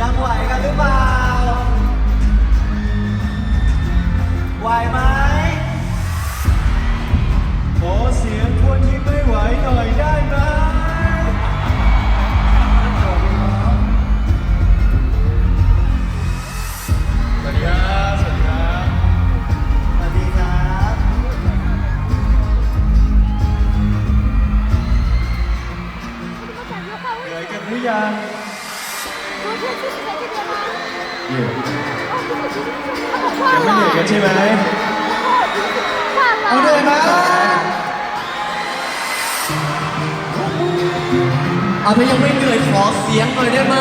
ยังไหวกันหรือเปล่า ไหวไหมขอเสียงคนที่ไม่ไหวหน่อยได้ไหมสวัสดีครับ สวัสดีครับ สวัสดีครับ เหนื่อยกันหรือยัง อยู่ยังไม่เหนื่อยกันใช่ไหมเอาเหนื่อยไหมเอะถ้ายังไม่เหนื่อยขอเสียงหน่อยได้ไหม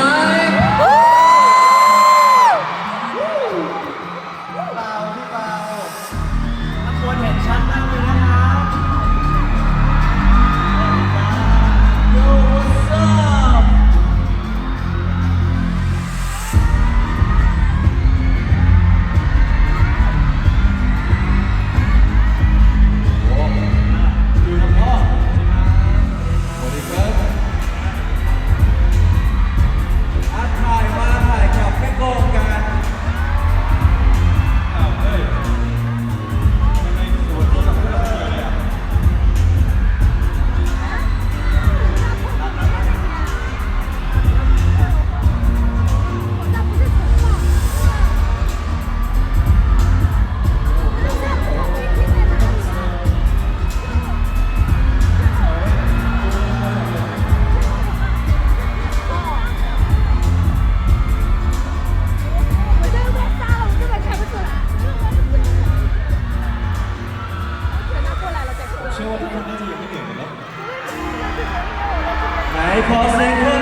ทุกคนน่าจะยังไม่เหนื่อยกันเนาะไหนขอเสี